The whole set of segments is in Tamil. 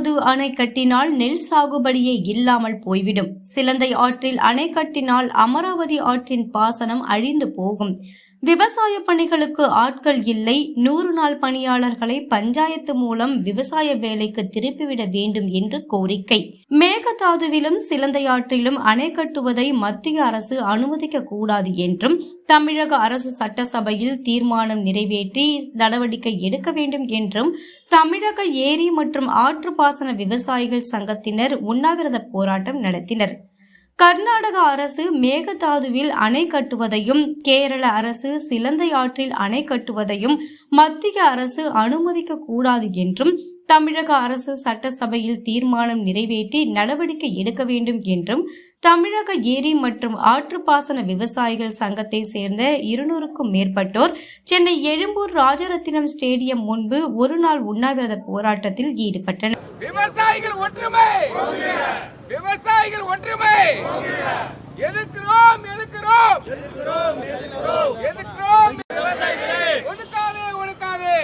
மேகதாது அணை கட்டினால் நெல் சாகுபடியே இல்லாமல் போய்விடும். சிலந்தை ஆற்றில் அணை கட்டினால் அமராவதி ஆற்றின் பாசனம் அழிந்து போகும். விவசாய பணிகளுக்கு ஆட்கள் இல்லை. நூறு நாள் பணியாளர்களை பஞ்சாயத்து மூலம் விவசாய வேலைக்கு திருப்பிவிட வேண்டும் என்று கோரிக்கை. மேகதாதுவிலும் சிலந்தையாற்றிலும் அணை கட்டுவதை மத்திய அரசு அனுமதிக்க கூடாது என்றும் தமிழக அரசு சட்டசபையில் தீர்மானம் நிறைவேற்றி நடவடிக்கை எடுக்க வேண்டும் என்றும் தமிழக ஏரி மற்றும் ஆற்றுப்பாசன விவசாயிகள் சங்கத்தினர் உண்ணாவிரத போராட்டம் நடத்தினர். கர்நாடக அரசு மேகதாதுவில் அணை கட்டுவதையும் கேரள அரசு சிலந்தை ஆற்றில் அணை கட்டுவதையும் மத்திய அரசு அனுமதிக்க கூடாது என்றும் தமிழக அரசு சட்டசபையில் தீர்மானம் நிறைவேற்றி நடவடிக்கை எடுக்க வேண்டும் என்றும் தமிழக ஏரி மற்றும் ஆற்றுப்பாசன விவசாயிகள் சங்கத்தை சேர்ந்த இருநூறுக்கும் மேற்பட்டோர் சென்னை எழும்பூர் ராஜரத்தினம் ஸ்டேடியம் முன்பு ஒருநாள் உண்ணாவிரத போராட்டத்தில் ஈடுபட்டனர். விவசாயிகள் ஒற்றுமை! விவசாயிகள் ஒற்றுமை! எதிர்க்கிறோம்! எதிர்க்கிறோம் எதிர்க்கிறோம்! ஒடுக்காதே ஒடுக்காதே!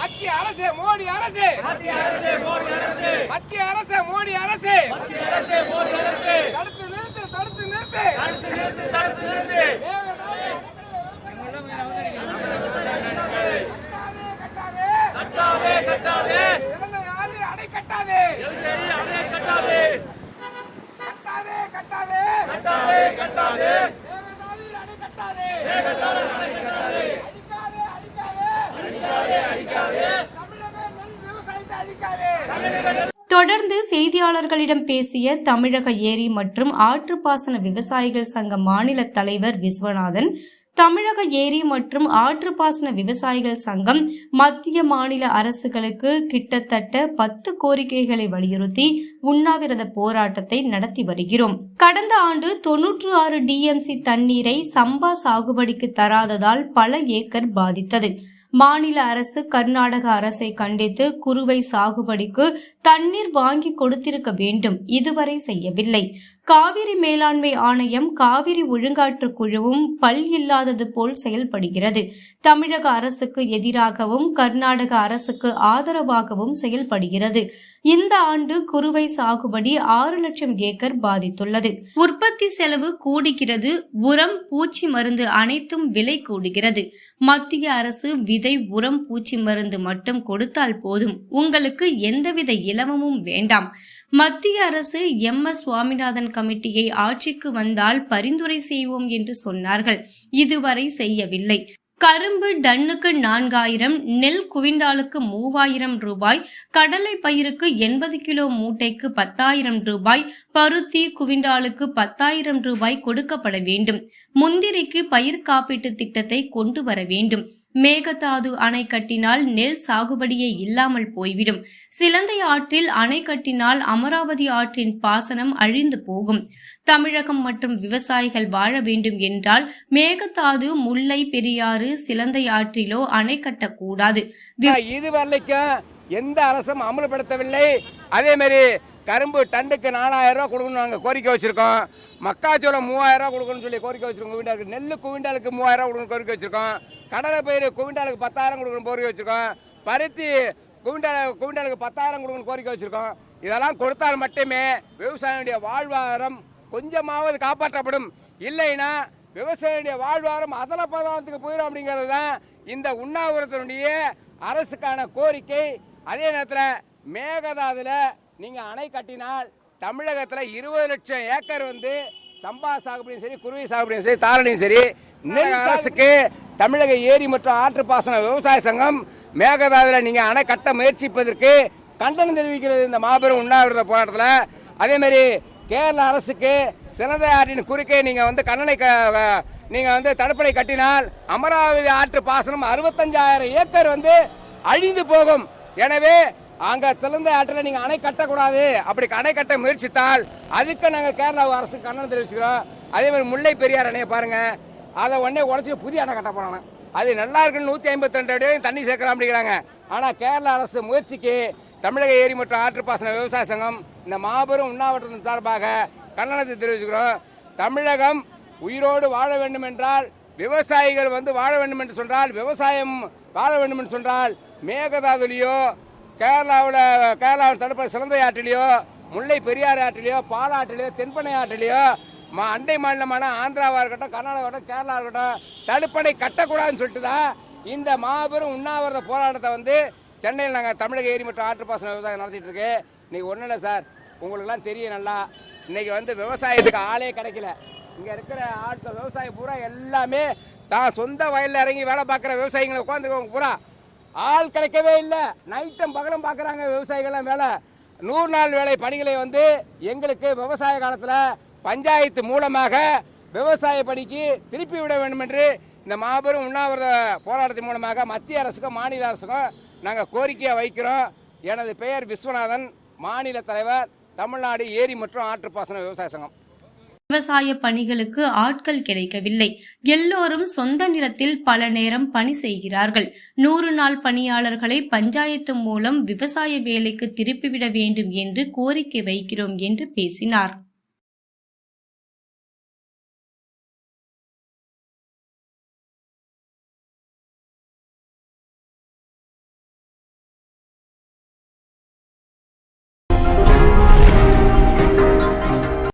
மத்திய அரசு மோடி அரசு. மத்திய அரசு மோடி அரசு. தடுத்து நிறுத்து தடுத்து நிறுத்து. கட்டாதே கட்டாதே. இலங்கை ஆறு அணை கட்டாதே. கட்டாதே. கட்டாதே மேகதாதுவில் அணை கட்டாதே அடிக்காதே, அடிக்காதே. தமிழக நெல் விவசாயத்தை அழிக்காதே தொடர்ந்து செய்தியாளர்களிடம் பேசிய தமிழக ஏரி மற்றும் ஆற்றுப்பாசன விவசாயிகள் சங்க மாநில தலைவர் விஸ்வநாதன் தமிழக ஏரி மற்றும் ஆற்றுப்பாசன விவசாயிகள் சங்கம் மத்திய மாநில அரசுகளுக்கு கிட்டத்தட்ட பத்து கோரிக்கைகளை வலியுறுத்தி உண்ணாவிரத போராட்டத்தை நடத்தி வருகிறோம். கடந்த ஆண்டு தொன்னூற்று ஆறு டிஎம்சி தண்ணீரை சம்பா சாகுபடிக்கு தராததால் பல ஏக்கர் பாதித்தது. மாநில அரசு கர்நாடக அரசை கண்டித்து குறுவை சாகுபடிக்கு தண்ணீர் வாங்கி கொடுத்திருக்க வேண்டும். இதுவரை செய்யவில்லை. காவிரி மேலாண்மை ஆணையம் காவிரி ஒழுங்காற்று குழுவும் பல் இல்லாதது போல் செயல்படுகிறது. தமிழக அரசுக்கு எதிராகவும் கர்நாடக அரசுக்கு ஆதரவாகவும் செயல்படுகிறது. இந்த ஆண்டு குறுவை சாகுபடி ஆறு லட்சம் ஏக்கர் பாதித்துள்ளது. உற்பத்தி செலவு கூடுகிறது. உரம் பூச்சி மருந்து அனைத்தும் விலை கூடுகிறது. மத்திய அரசு விதை உரம் பூச்சி மருந்து மட்டும் கொடுத்தால் போதும். உங்களுக்கு எந்தவித இலவமும் வேண்டாம். மத்திய அரசு எம் எஸ் சுவாமிநாதன் கமிட்டியை ஆட்சிக்கு வந்தால் பரிந்துரை செய்வோம் என்று சொன்னார்கள். இதுவரை செய்யவில்லை. கரும்பு டன்னுக்கு நான்காயிரம் நெல் குவிண்டாலுக்கு மூவாயிரம் ரூபாய் கடலை பயிருக்கு எண்பது கிலோ மூட்டைக்கு பத்தாயிரம் ரூபாய் பருத்தி குவிண்டாலுக்கு பத்தாயிரம் ரூபாய் கொடுக்கப்பட வேண்டும். முந்திரிக்கு பயிர் காப்பீட்டு திட்டத்தை கொண்டு வர வேண்டும். மேகதாது அணை கட்டினால் நெல் சாகுபடியே இல்லாமல் போய்விடும். சிலந்தை ஆற்றில் அணை கட்டினால் அமராவதி ஆற்றின் பாசனம் அழிந்து போகும். தமிழகம் மற்றும் விவசாயிகள் வாழ வேண்டும் என்றால் மேகதாது முல்லை பெரியாறு சிலந்தை ஆற்றிலோ அணை கட்டக்கூடாது. இதுவரைக்கும் இது எந்த அரசும் அமல்படுத்தவில்லை. அதே மாதிரி கரும்பு டன்னுக்கு நாலாயிரம் ரூபா கொடுக்கணும் நாங்கள் கோரிக்கை வச்சிருக்கோம். மக்காச்சோளம் மூவாயிரம் ரூபா கொடுக்கணும்னு சொல்லி கோரிக்கை வச்சிருக்கோம். குவிண்டாலுக்கு நெல் குவிண்டாலுக்கு மூவாயிரம் ரூபா கொடுக்கணும் கோரிக்கை வச்சிருக்கோம். கடலை பயிர் குவிண்டாலுக்கு பத்தாயிரம் கொடுக்கணும் கோரிக்கை வச்சிருக்கோம். பருத்தி குவிண்டால் குவிண்டாலுக்கு பத்தாயிரம் கொடுக்கணும் கோரிக்கை வச்சிருக்கோம். இதெல்லாம் கொடுத்தால் மட்டுமே விவசாயியுடைய வாழ்வாதாரம் கொஞ்சமாவது காப்பாற்றப்படும். இல்லைன்னா விவசாயியுடைய வாழ்வாதாரம் அதல பதார்த்தத்துக்கு போயிடும் அப்படிங்கிறது தான் இந்த உண்ணாவிரத்தினுடைய அரசுக்கான கோரிக்கை. அதே நேரத்தில் மேகதாதுல நீங்கள் அணை கட்டினால் தமிழகத்தில் இருபது லட்சம் ஏக்கர் வந்து சம்பா சாகுபடியும் சரி குருவி சாகுபடியும் சரி தாரணியும் சரி நெல் அரசுக்கு தமிழக ஏரி மற்றும் ஆற்று பாசன விவசாய சங்கம் மேகதாதுல நீங்கள் அணை கட்ட முயற்சிப்பதற்கு கண்டனம் தெரிவிக்கிறது இந்த மாபெரும் உண்ணாவிரத போராட்டத்தில். அதே மாதிரி கேரள அரசுக்கு சிறந்த ஆற்றின் குறுக்கே நீங்கள் வந்து கண்ணனை க- நீங்கள் வந்து தடுப்பணை கட்டினால் அமராவதி ஆற்று பாசனம் அறுபத்தஞ்சாயிரம் ஏக்கர் வந்து அழிந்து போகும். எனவே அங்க திறந்த ஆற்றில் நீங்க அணை கட்டக்கூடாது. அப்படி அணை கட்ட முயற்சித்தால் அதுக்கு நாங்கள் கேரளா அரசுக்கு கண்டனம் தெரிவிச்சுக்கிறோம். அதே மாதிரி முல்லை பெரியார் அணையை பாருங்க. அதை உடனே உடச்சி புதிய அணை கட்ட போறாங்க. அது நல்லா இருக்குன்னு நூற்றி ஐம்பத்தி ரெண்டு அடி தண்ணி சேர்க்கலாம் அப்படிங்கிறாங்க. ஆனால் கேரள அரசு முயற்சிக்கு தமிழக ஏரி மற்றும் ஆற்றுப்பாசன விவசாய சங்கம் இந்த மாபெரும் உண்ணாவட்டத்தின் சார்பாக கண்டனத்தை தெரிவிச்சுக்கிறோம். தமிழகம் உயிரோடு வாழ வேண்டும் என்றால் விவசாயிகள் வந்து வாழ வேண்டும் என்று சொன்னால் விவசாயம் வாழ வேண்டும் என்று சொன்னால் மேகதாதுலேயோ கேரளாவில் கேரளாவில் தடுப்ப சிலந்தை ஆற்றிலையோ முல்லை பெரியாறு ஆற்றிலையோ பாலாற்றிலையோ தென்பனை ஆற்றிலையோ மா அண்டை மாநிலமான ஆந்திராவாக இருக்கட்டும் கர்நாடகா இருக்கட்டும் கேரளா இருக்கட்டும் தடுப்பணை கட்டக்கூடாதுன்னு சொல்லிட்டு தான் இந்த மாபெரும் உண்ணாவிரத போராட்டத்தை வந்து சென்னையில் நாங்கள் தமிழக ஏரி மற்றும் ஆற்றுப்பாசன விவசாயம் நடத்திட்டு இருக்கு. இன்னைக்கு ஒன்றும் இல்லை சார். உங்களுக்குலாம் தெரியும் நல்லா. இன்னைக்கு வந்து விவசாயத்துக்கு ஆளே கிடைக்கல. இங்கே இருக்கிற ஆட்கள் விவசாயம் பூரா எல்லாமே தான் சொந்த வயலில் இறங்கி வேலை பார்க்குற விவசாயிகளை உட்காந்துருக்கவங்க பூரா. ஆள் கிடைக்கவே இல்லை. நைட்டும் பகலும் பார்க்குறாங்க விவசாயிகள்லாம் வேலை. நூறு நாள் வேலை பணிகளை வந்து எங்களுக்கு விவசாய காலத்தில் பஞ்சாயத்து மூலமாக விவசாய பணிக்கு திருப்பி விட வேண்டும் என்று இந்த மாபெரும் உண்ணாவிரத போராட்டத்தின் மூலமாக மத்திய அரசுக்கும் மாநில அரசுக்கும் நாங்கள் கோரிக்கையை வைக்கிறோம். எனது பெயர் விஸ்வநாதன். மாநில தலைவர் தமிழ்நாடு ஏரி மற்றும் ஆற்றுப்பாசன விவசாய சங்கம். விவசாய பணிகளுக்கு ஆட்கள் கிடைக்கவில்லை. எல்லோரும் சொந்த நிலத்தில் பல நேரம் பணி செய்கிறார்கள். நூறு நாள் பணியாளர்களை பஞ்சாயத்து மூலம் விவசாய வேலைக்கு திருப்பிவிட வேண்டும் என்று கோரிக்கை வைக்கிறோம் என்று பேசினார்.